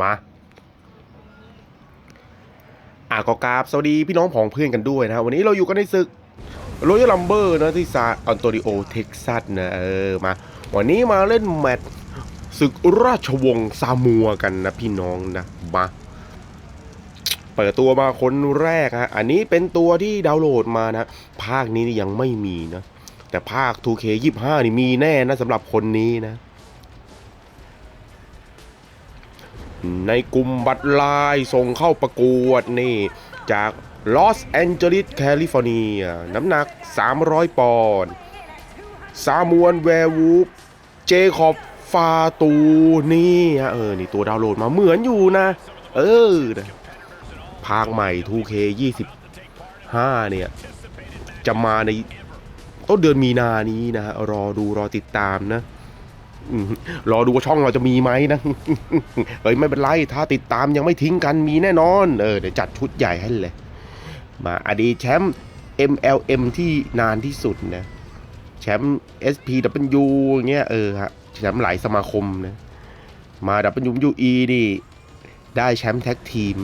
มาอะก็กราบสวัสดีพี่น้องผองเพื่อนกันด้วยนะวันนี้เราอยู่กันในศึกโรยัลลัมเบอร์นะที่ซาอันโตนิโอเท็กซัสนะเออมา วันนี้มาเล่นแมตช์ศึกราชวงศ์ซามัวกันนะพี่น้องนะมาเปิดตัวมาคนแรกฮะ อันนี้เป็นตัวที่ดาวน์โหลดมานะ ภาคนี้ยังไม่มีนะ แต่ภาค 2K25 นี่มีแน่นะสำหรับคนนี้นะ ในกลุ่มบัตรลายส่งเข้าประกวดนี่จากลอสแอนเจลิสแคลิฟอร์เนีย น้ำหนัก 300 ปอนด์ซามวนแวร์วูฟเจคอบฟาตูนี่ฮะเออ นี่ตัวดาวน์โหลดมาเหมือนอยู่นะ เออนะภาคใหม่ 2K 25 เนี่ย จะมาในต้นเดือนมีนานี้นะฮะรอดูรอติดตามนะ รอดูว่าช่องเราจะมีไหมนะเอ้ยไม่เป็นไร ถ้าติดตามยังไม่ทิ้งกันมีแน่นอน เออเดี๋ยวจัดชุดใหญ่ให้เลย มาอดีตแชมป์ MLM ที่นานที่สุดนะแชมป์ SPW เงี้ยเออฮะแชมป์หลายสมาคมนะมา WWE นี่ได้แชมป์แท็กทีม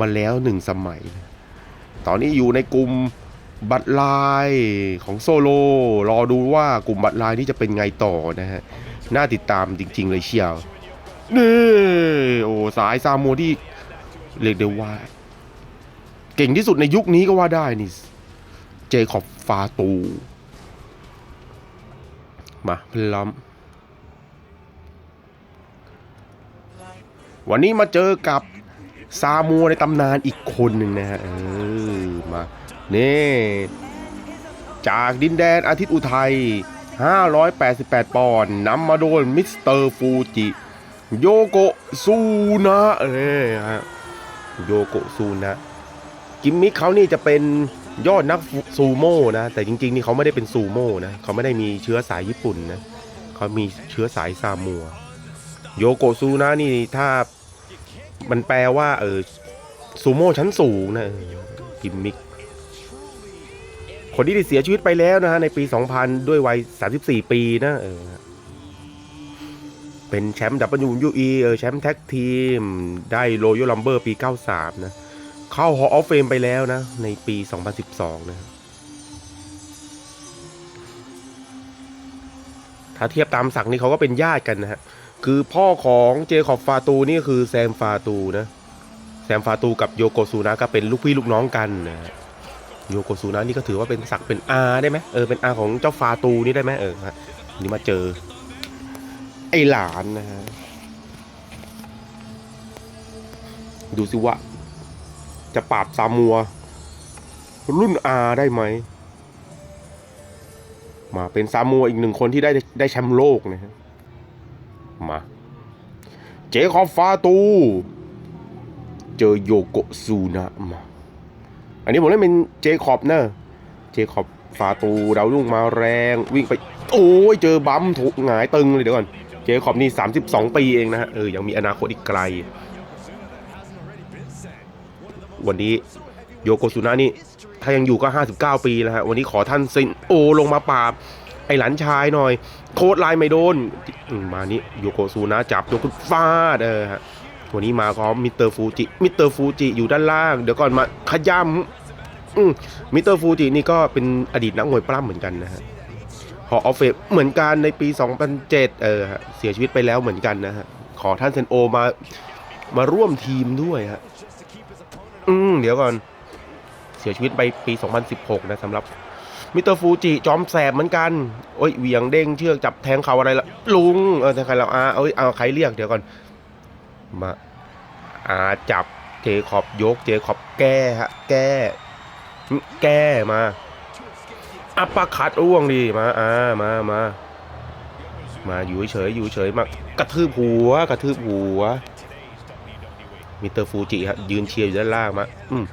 มาแล้วหนึ่งสมัย ตอนนี้อยู่ในกลุ่ม บัตรลายของโซโล รอดูว่ากลุ่มบัตรลายนี้จะเป็นไงต่อนะฮะ น่าติดตามจริง ๆ เลยเชียวนี่โอ้สายซามัวที่เรียกได้ว่า เก่งที่สุดในยุคนี้ก็ว่าได้นี่ เจคอบฟาตู มาพล้อมวันนี้มาเจอกับซามัวในตำนานอีกคนหนึ่งนะฮะเออมา นี่จากดินแดนอาทิตย์อุทัย 588 ปอนด์นำมาโดยมิสเตอร์ฟูจิ โยโกซูนะเอ้ยฮะโยโกซูนะกิมมิคเขานี่จะเป็นยอดนักซูโม่นะ แต่จริง ๆ นี่เขาไม่ได้เป็นซูโม่นะเขาไม่ได้มีเชื้อสายญี่ปุ่นนะเขามีเชื้อสายซามัว โยโกซูนะนี่ถ้ามันแปลว่าเออซูโม่ชั้นสูงนะกิมมิค คนที่ได้เสียชีวิตไปแล้วนะฮะในปี 2000 ด้วยวัย 34 ปีนะเออเป็นแชมป์ WWE เออแชมป์แท็กทีม ได้โรยัลลัมเบอร์ปี 93 นะ เข้า Hall of Fame ไปแล้วนะ ในปี 2012 นะ ถ้าเทียบตามศักดิ์นี่เขาก็เป็นญาติกันนะฮะ คือพ่อของเจคอบฟาตูนี่คือแซมฟาตูนะ แซมฟาตูกับโยโกซูนะก็เป็นลูกพี่ลูกน้องกันนะฮะ โยโกซูนะนี่ก็ถือว่าเป็นศักดิ์เป็นอาได้ไหมเออเป็นอาของเจ้าฟาตูนี่ได้ไหมเออฮะนี่มาเจอ ไอหลานนะฮะดูสิว่าจะปราบซามัว รุ่นอาได้ไหมมาเป็นซามัวอีกหนึ่งคนที่ได้ได้แชมป์โลกนะฮะมาเจคอบฟาตู เจอโยโกซูนะมา อันนี้ผมเล่นเป็นเจคอบเนอะเจคอบฟาตูดาวรุ่งมาแรงวิ่งไปโอ้ยเจอบัมถูกหงายตึงเลยเดี๋ยวก่อนเจคอบนี่ 32 ปีเองนะฮะเออยังมีอนาคตอีกไกล วันนี้โยโกซุนะนี่ ถ้ายังอยู่ก็ 59 ปีแล้วฮะวันนี้ขอท่านซินโอลงมาปราบ ไอหลานชายหน่อย โคตรลายไม่โดน มานี่โยโกซูนะจับโยโกฟาดเออฮะ วันนี้มาพร้อมมิสเตอร์ฟูจิมิสเตอร์ฟูจิอยู่ด้านล่าง เดี๋ยวก่อนมาขย้ำมิสเตอร์ฟูจินี่ก็เป็นอดีตนักมวยปล้ำเหมือนกันนะฮะฮอออฟเฟเหมือนกันในปี 2007 เออฮะเสียชีวิตไปแล้วเหมือนกันนะฮะ ขอท่านเซนโอมามาร่วมทีมด้วยฮะ อืม เดี๋ยวก่อน เสียชีวิตไปปี 2016 นะสำหรับมิเตอร์ฟูจิจอมแสบเหมือนกัน โอ้ยเหวียงเด้งเชือกจับแทงเขาอะไรละลุง เออใครเราอาเอ้ยเอาใครเรียกเดี๋ยวก่อน มาอาจับเจคอบยกเจคอบแก้ฮะแก้ แก้มาอัปปะคัดอ้วงดีมาอ่ามามามาอยู่เฉยอยู่เฉยมากระทืบหัว กระทืบหัวมิเตอร์ฟูจิฮะยืนเชียร์อยู่ด้านล่างมาอืม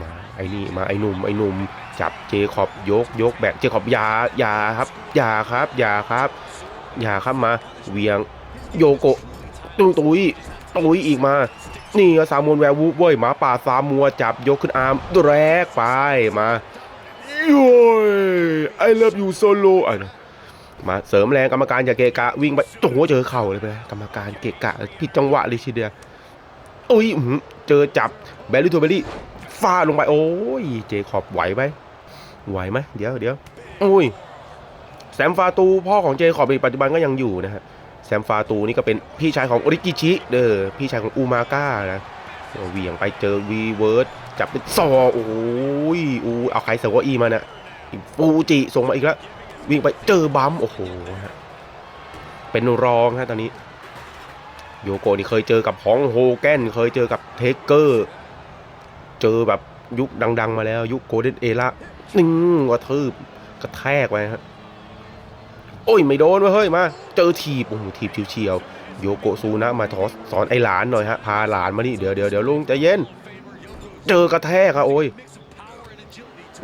มาไอ้นี่มาไอ้หนุ่มไอ้หนุ่มจับเจคอบยกยกแบกเจคอบยายาครับยาครับยาครับยาครับมาเวียงโยโก ตุ้งตุยตุยอีกมา นี่ซามวนแวร์วูฟเว้ยหมาป่าซามมัวจับยกขึ้นอาร์มแรกไปมาโย้ยไอเลิฟยูโซโลอะมาเสริมแรงกรรมการอย่าเกะกะวิ่งไปโอ้โหเจอเข่าเลยไปกรรมการเกะกะผิดจังหวะเลยทีเดียวโอ้ยเจอจับแบลลี่ทัวเบลลี่ฟาลงไปโอ้ยเจคอบไหวไหมไหวไหมเดี๋ยวเดี๋ยวโอ้ยแซมฟาตูพ่อของเจคอบในปัจจุบันก็ยังอยู่นะฮะ ซมฟาตูนี่ก็เป็นพี่ชายของโอริกิชิเด้อพี่ชายของอูมาก้านะเหวี่ยงไปเจอวีเวิร์ดจับเป็นซอโอ้ยอูเอาใครเสว่าอีมาเนี่ยฟูจิส่งมาอีกแล้ววิ่งไปเจอบัมโอ้โหฮะเป็นรองฮะตอนนี้ โยโกนี่เคยเจอกับฮองโฮแกนเคยเจอกับเทเกอร์ เจอแบบยุคดัง ๆ มาแล้ว ยุคโกลเด้นเอล่านิ่งกระทืบกระแทกไปฮะ โอ้ยไม่โดนเว้ยเฮ้ยมา เจอทีบโอ้โหทีบเฉียวๆโยโกซูนะมาทอสสอนไอหลานหน่อยฮะพาหลานมานี่เดี๋ยวเดี๋ยวเดี๋ยวลุงใจเย็น เจอกระแทกครับโอ้ย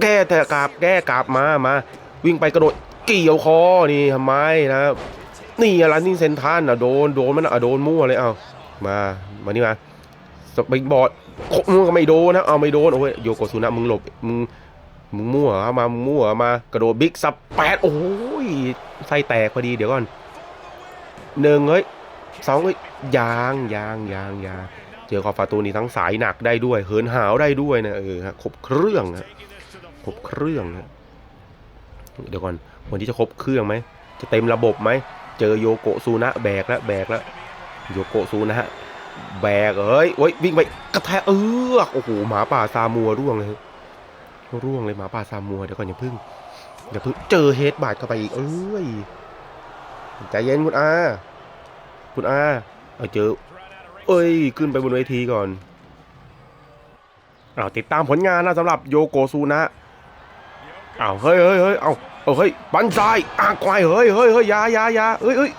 แก้แต่กราบแก้กราบมามา วิ่งไปกระโดดเกี่ยวคอนี่ทำไมนะนี่อะไรนี่เซนทันอะโดนโดนมันอะโดนมั่วเลยเอามามานี่มาสปริงบอร์ดมึงก็ไม่โดนนะเอาไม่โดนโอ้ยโยโกซุนะมึงหลบมึงมึงมั่วอามามั่วมากระโดดบิ๊กซับแปดโอ้ย ไส้แตกพอดีเดี๋ยวก่อนหนึ่งเฮ้ยสองเฮ้ยยางยางยางยางเจอคอฟาตูนี่ทั้งสายหนักได้ด้วยเหินหาวได้ด้วยนะเออครบเครื่องฮะครบเครื่องฮะเดี๋ยวก่อนวันนี้จะครบเครื่องไหมจะเต็มระบบไหมเจอโยโกซูนะแบกแล้วแบกแล้วโยโกซูนะฮะแบกเอ้ยโอ้ยวิ่งไปกระแทกเออโอ้โหหมาป่าซามัวร่วงเลยร่วงเลยหมาป่าซามัวเดี๋ยวก่อนอย่าพึ่ง อย่าพึ่งเจอเฮดบาดเข้าไปอีกเอ้ยใจเย็นคุณอาคุณอาเอาเจอ เอ้ย ขึ้นไปบนเวทีก่อนเอาติดตามผลงานนะสำหรับโยโกซูนะเอาเฮ้ยเฮ้ยเฮ้ยเอาเอาเฮ้ยบันทรายอ่างควายเฮ้ยเฮ้ยเฮ้ยยายายาเฮ้ยเฮ้ย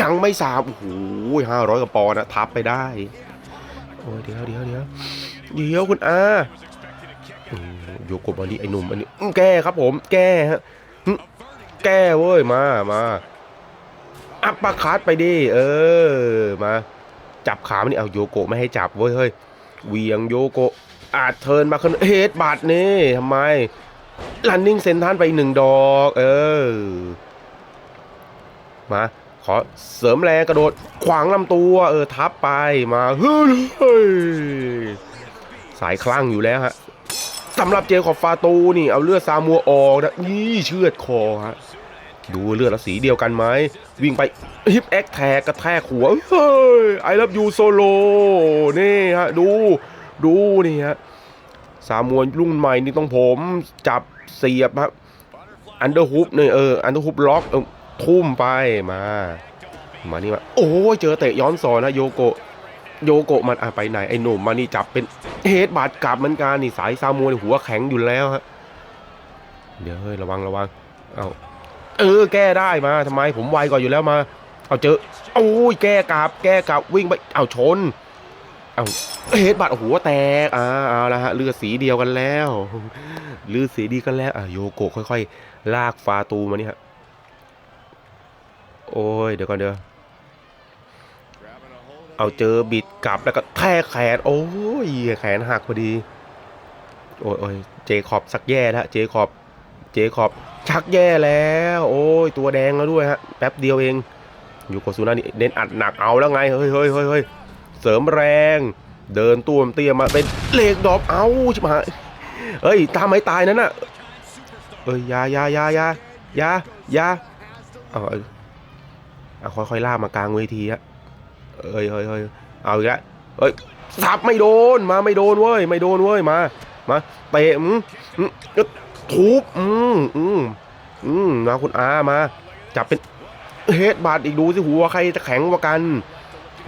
ยังไม่สามโอ้โหห้าร้อยกว่าปอนะทับไปได้โอ้ยเดี๋ยวเดี๋ยวเดี๋ยวเดี๋ยวคุณอา โยโกบาลีไอ้หนุ่มอันนี้อืมแก้ครับผมแก้ฮะหึแก้เว้ยมามาอัปปะคัดไปดิเออมา จับขามันนี่เอาโยโกะไม่ให้จับเว้ยเฮ้ยเหวียงโยโกะอาจเทิร์นมาขึ้นเฮดบาดนี่ทำไมลันนิ่งเซนทันไปหนึ่งดอก เออ มา ขอเสริมแรงกระโดด ขวางลำตัว เออ ทับไปมาเฮ้ยสายคลั่งอยู่แล้วฮะ สำหรับเจคอบฟาตูนี่เอาเลือดซามัวออกนะนี่เชือดคอฮะดูเลือดละสีเดียวกันไหมวิ่งไปฮิปแอคแทกกระแทกหัวเฮ้ยไอรับยูโซโลนี่ฮะดูดูนี่ฮะสามวนรุ่นใหม่นี่ต้องผมจับเสียบครับอันเดอร์ฮุบนี่ยเอออันเดอร์ฮุบล็อกเออทุ่มไปมา มานี่มาโอ้เจอเตะย้อนสอนนะโยโกะ โยโกะมันอะไปไหนไอ้หนุ่มมานี่จับเป็นเฮดบาดกลับเหมือนกันนี่สายซามวนหัวแข็งอยู่แล้วฮะเดี๋ยวเฮ้ยระวังระวังเอาเออแก้ได้มาทำไมผมไวกว่าอยู่แล้วมา เอาเจอโอ้ยแก้กลับ แก้กลับวิ่งไปเอาชนเอาเฮดบัตหัวแตกอ่าเอาละฮะเลือดสีเดียวกันแล้วเลือดสีดีกันแล้วอะโยโกะค่อย ๆ ลากฟาตูมานี่ฮะโอ้ยเดี๋ยวก่อนเดี๋ยว เอาเจอบิดกลับแล้วก็แทกแขน โอ้ยแขนหักพอดี โอ้ยโอ้ยเจคอบสักแย่แล้วเจคอบ เจคอบชักแย่แล้ว โอ้ยตัวแดงแล้วด้วยฮะแป๊บเดียวเอง อยู่กับซูนานี่เน้นอัดหนักเอาแล้วไงเฮ้ยเฮ้ยเฮ้ยเฮ้ยเสริมแรง เดินตัวมเตี้ยมาเป็นเลกดอกเอาชิบหายเฮ้ยตามไม่ตายนั่นน่ะเอ้ยยายายายายายาเอาเอาเอาค่อยๆลากมากลางเวทีฮะ เอ้ยเฮ้ยเฮ้ยเอาอีกแล้วเฮ้ยสับไม่โดนมาไม่โดนเว้ยไม่โดนเว้ยมามาเตะอืมอืมทุบอืมอืมอืมมาคุณอามา จับเป็นเฮดบาดอีกดูสิหัวใครจะแข็งกว่ากัน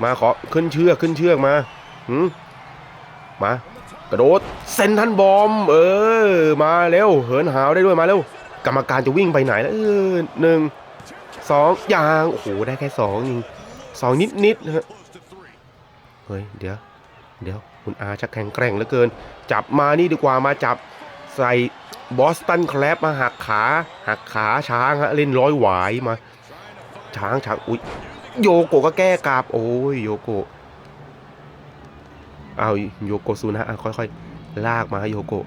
มาขอขึ้นเชือกขึ้นเชือกมาหืมมากระโดดเซนทันบอม เออ มาเร็วเหินหาวได้ด้วยมาเร็วกรรมการจะวิ่งไปไหนแล้วเออหนึ่งสองยางโอ้โหได้แค่สองเอง สองนิดนิดๆฮะเฮ้ยเดี๋ยวเดี๋ยวคุณอาชักแข็งแกร่งเหลือเกิน จับมานี่ดีกว่ามาจับใส่บอสตันแคลปมาหักขาหักขาช้างฮะเล่นร้อยหวายมา ช้างช้างอุ้ยโยโกะก็แก้กราบ โอ้ยโยโกะเอาโยโกซูนะอะค่อยๆ ลากมาโยโกะ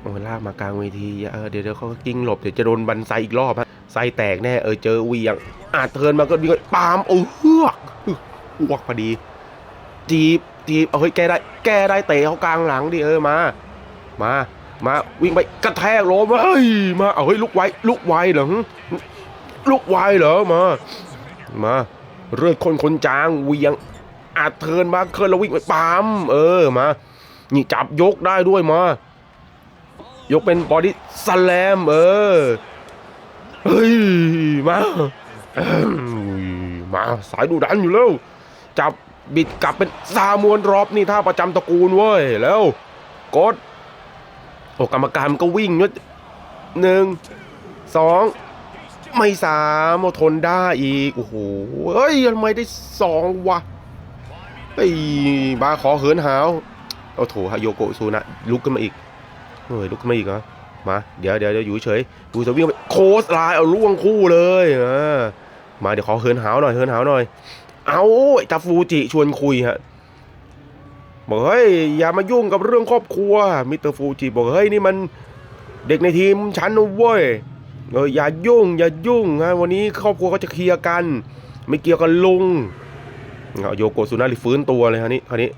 โอ้ลากมากลางเวทีเดี๋ยวเดี๋ยวเขาก็กิ้งหลบเดี๋ยวจะโดนบันไซอีกรอบฮะ ไซแตกแน่เออเจอเวียง อาจเทินมาก็วิ่ไปปาล์มโอ้เฮือกอ้วกพอดี จีบจีบเอาเฮ้ยแกได้ แกได้เตะเขากลางหลังดิเออมา มามาวิ่งไปกระแทกล้มเฮ้ยมาเอาเฮ้ยลุกไว้ลุกไว้เหรอลุกไว้เหรอมา มาเลือดคนคนจางเวียงอาจเทินมาเคิร์นแล้ววิ่งไปปามเออมานี่จับยกได้ด้วยมายกเป็นบอดี้สแลมเออ เฮ้ยมาเอิ่มมาสายดูดันอยู่แล้ว จับบิดกลับเป็นซามวนรอบนี่ท่าประจำตระกูลเว้ยแล้วกดโอ้กรรมการมันก็วิ่งนี่ยหนึ่งสองไม่สามเอทนได้อีก โอ้โหเฮ้ยทำไมได้สองวะไอ้บาขอเหินหาว เอาโถฮะโยโกซูนะ ลุกขึ้นมาอีกเฮ้ยลุกขึ้นมาอีกเหรอ มาเดี๋ยวเดี๋ยวเดี๋ยวอยู่เฉยดูจะวิ่งไปโคสไลน์เอาล่วงคู่เลยอ่ามาเดี๋ยวขอเหินหาวหน่อยเหินหาวหน่อย เอาตาฟูจิชวนคุยฮะบอกเฮ้ยอย่ามายุ่งกับเรื่องครอบครัวมิสเตอร์ฟูจิบอกเฮ้ยนี่มันเด็กในทีมฉันนะเว้ยเอออย่ายุ่ง อย่ายุ่งฮะวันนี้ครอบครัวก็จะเคลียร์กัน ไม่เกี่ยวกับลุงเอาโยโกซูนาริฟื้นตัวเลยฮะนี่คราวนี้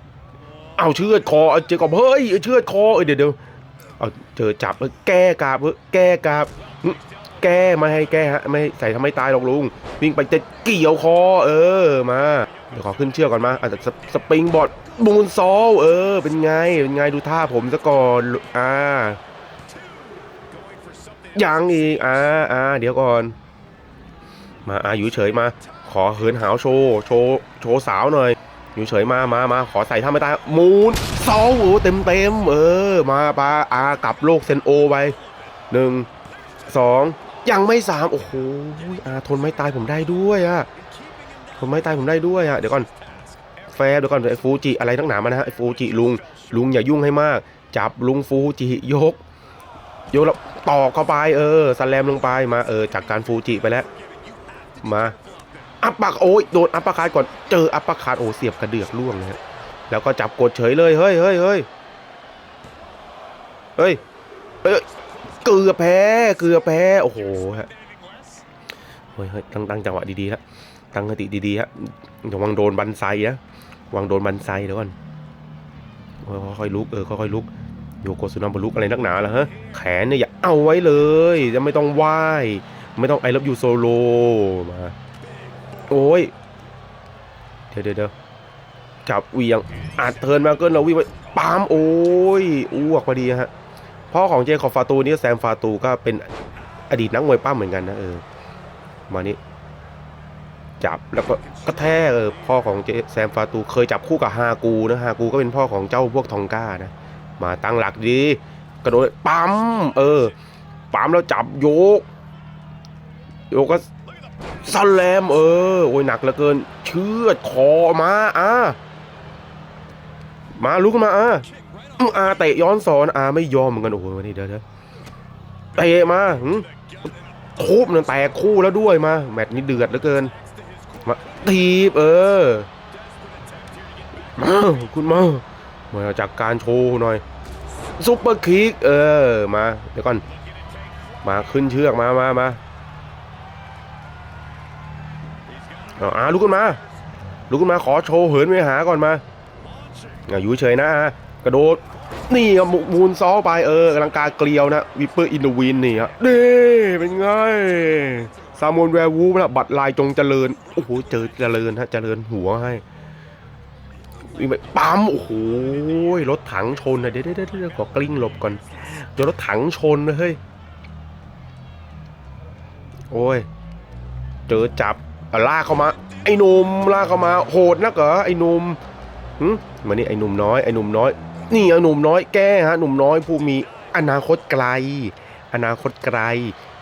เอาเชือดคอเอาเจกับเฮ้ยเอาเชือดคอเอ้ยเดี๋ยวเดี๋ยว เอาเจอจับเอ้ยแก้กาบเอ้ยแก้กาบแก้ไม่ให้แก้ฮะไม่ใส่ทำไม่ตายหรอกลุง วิ่งไปจะเกี่ยวคอ เออมาเดี๋ยวขอขึ้นเชือกก่อนมาอาจจะสปริงบอร์ดบูนซอลเออ เป็นไง เป็นไงดูท่าผมซะก่อนอ่ายังอีกอ่าอ่าเดี๋ยวก่อน มาอาอยู่เฉยมา ขอเหินหาวโชว์โชว์โชว์สาวหน่อย อยู่เฉยมามามาขอใส่ท่าไม่ตายมูน เซาโอ้เต็มเต็มเออ มาปาอากลับโลกเซนโอไปหนึ่งสองยังไม่สามโอ้โหอาทนไม่ตายผมได้ด้วยอะทนไม่ตายผมได้ด้วยอะเดี๋ยวก่อนแฟร์เดี๋ยวก่อนไอ้ฟูจิอะไรทั้งหนามานะฮะไอ้ฟูจิลุงลุงอย่ายุ่งให้มาก จับลุงฟูจิยกยกแล้วตอกเข้าไปเออสแลมลงไปมาเออจากการฟูจิไปแล้วมาอัปปักโอ้ยโดนอัปปะคาดก่อนเจออัปปะคาดโอ้เสียบกระเดือกล่วงเลยฮะ แล้วก็จับกดเฉยเลย เฮ้ยเฮ้ยเฮ้ยเฮ้ยเฮ้ยเกือบแพ้เกือบแพ้โอ้โหฮะเฮ้ยเฮ้ยตั้งตั้งจังหวะดีๆฮะตั้งสติดีๆฮะระวังโดนบันไซนะวังโดนบันไซเดี๋ยวก่อนค่อยๆลุกเออค่อยๆลุกโยโกสุนัมบลุกอะไรนักหนาล่ะฮะแขนเนี่ยอย่าเอาไว้เลยจะไม่ต้องไหว้ไม่ต้องไอรับยูโซโลมาโอ้ยเดี๋ยวเดี๋ยวเดี๋ยว จับเวียงอาจเทินมาเกินเราวิ่งไปปามโอ้ยอ้วกพอดีฮะพ่อของเจคอบฟาตูนี่แซมฟาตูก็เป็นอดีตนักมวยปั้มเหมือนกันนะเออมานี่จับแล้วก็กระแทกเออพ่อของเจแซมฟาตูเคยจับคู่กับฮากูนะฮากูก็เป็นพ่อของเจ้าพวกทองก้านะ มาตั้งหลักดีกระโดดปั๊มเออปั๊มแล้วจับโยกโยกก็สแลมเออโอ้ยหนักเหลือเกิน เชือดคอมาอะ มาลุกขึ้นมาอะอื้ออาเตะย้อนสอนอาไม่ยอมเหมือนกันโอ้โหวันนี้เดี๋ยวเดี๋ยวเตะมาหึทุบนั่นแตกคู่แล้วด้วยมา แมตช์นี้เดือดเหลือเกิน มาทีบเออมาคุณมามาจากการโชว์หน่อยซุปเปอร์คิกเออมาเดี๋ยวก่อน มาขึ้นเชือกมามามาอาอ่าลุกขึ้นมาลุกขึ้นมาขอโชว์เหินไปหาก่อนมา อะอยู่เฉยนะอะกระโดด นี่อะมูมูนซอไปเออกำลังกาเกลียวนะวิปเปอร์อินดวินนี่ฮะเด้เป็นไงซามอนแวร์วูฟนะบัตรลายจงเจริญ โอ้โห เจอเจริญฮะเจริญหัวให้วิปปั๊มโอ้โหรถถังชนนะเดี๋ยวเดี๋ยวเดี๋ยวขอกลิ้งหลบก่อนเจอรถถังชนนะเฮ้ยโอ้ย เจอจับอะลากเข้ามา ไอ้หนุ่มลากเข้ามา โหดนักเหรอไอ้หนุ่ม หึมานี่ไอ้หนุ่มน้อยไอ้หนุ่มน้อย นี่ไอ้หนุ่มน้อยแก้ฮะหนุ่มน้อยผู้มีอนาคตไกล อนาคตไกล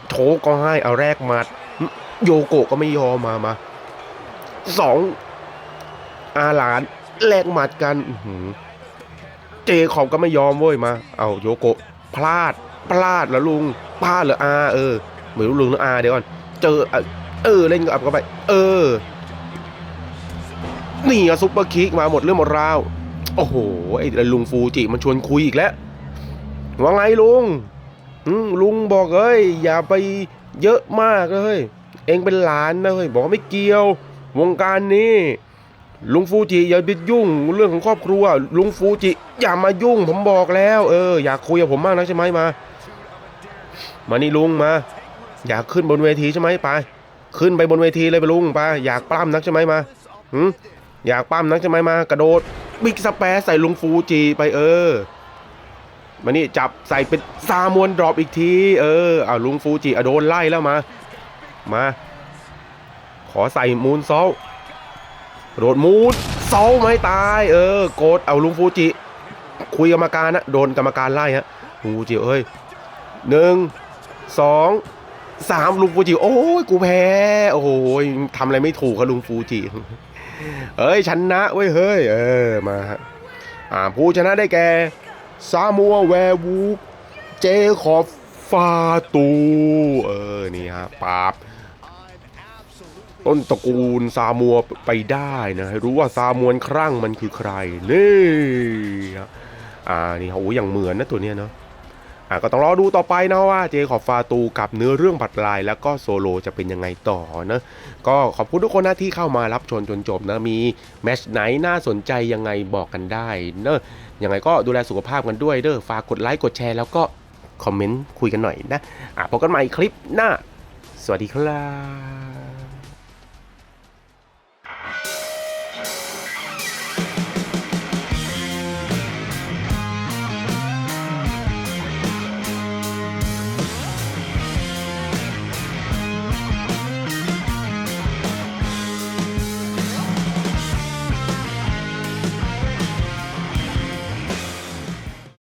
โถก็ให้เอาแรกมัด โยโกะก็ไม่ยอมมามาสองอาหลานแลกหมัดกันเจคอบก็ไม่ยอมเว้ยมา เอาโยโกะพลาด พลาดแล้วลุงพลาดเหรออา เออไม่รู้ลุงหรืออาเดี๋ยวก่อนเจอ เออเล่นกับเข้าไป เออ นี่ซุปเปอร์คิกมาหมดเรื่องหมดราว โอ้โห ไอ้ลุงฟูจิมันชวนคุยอีกแล้ว ว่าไงลุงลุงบอกเอ้ย อย่าไปเยอะมากเลย เองเป็นหลานนะเฮ้ย บอกไม่เกี่ยว วงการนี้ลุงฟูจิอย่าไปยุ่งเรื่องของครอบครัว ลุงฟูจิ อย่ามายุ่ง ผมบอกแล้ว เออ อยากคุยกับผมมากนะใช่ไหมมา มานี่ลุงมา อยากขึ้นบนเวทีใช่ไหมไป ขึ้นไปบนเวทีเลยไปลุงไปอยากปล้ำนักใช่ไหมมาหืม อยากปล้ำนักใช่ไหมมากระโดดบิ๊กสเปซใส่ลุงฟูจิไปเออมานี่จับใส่เป็นซามวนดรอปอีกทีเออเอาลุงฟูจิอโดนไล่แล้วมา มา ขอใส่มูนซอลโดดมูนซอลไม่ตาย เออ โกดเอาลุงฟูจิ คุยกรรมการนะโดนกรรมการไล่ฮะลุงฟูจิเอ้ยหนึ่งสองสามลุงฟูจิโอ้ยกูแพ้โอ้โหทำอะไรไม่ถูกครับลุงฟูจิ เอ้ยชนะเว้ยเฮ้ยเออมาฮะอ่าผู้ชนะได้แก่ซามัวแวร์วูฟเจคอบฟาตูเออนี่ฮะปราบต้นตระกูลซามัวไปได้นะให้รู้ว่าซามวนครั่งมันคือใครนี่ฮะอ่านี่โอ้ยอย่างเหมือนนะตัวเนี้ยเนาะ ก็ต้องรอดูต่อไปนะว่าเจคอบฟาตูกับเนื้อเรื่องผัดลาย แล้วก็โซโลจะเป็นยังไงต่อนะก็ขอบคุณทุกคนนะที่เข้ามารับชมจนจบนะมีแมชไหนน่าสนใจยังไงบอกกันได้เนอะยังไงก็ดูแลสุขภาพกันด้วยเด้อฝากกดไลค์กดแชร์แล้วก็คอมเมนต์คุยกันหน่อยนะอะพบกันใหม่คลิปหน้า สวัสดีครับ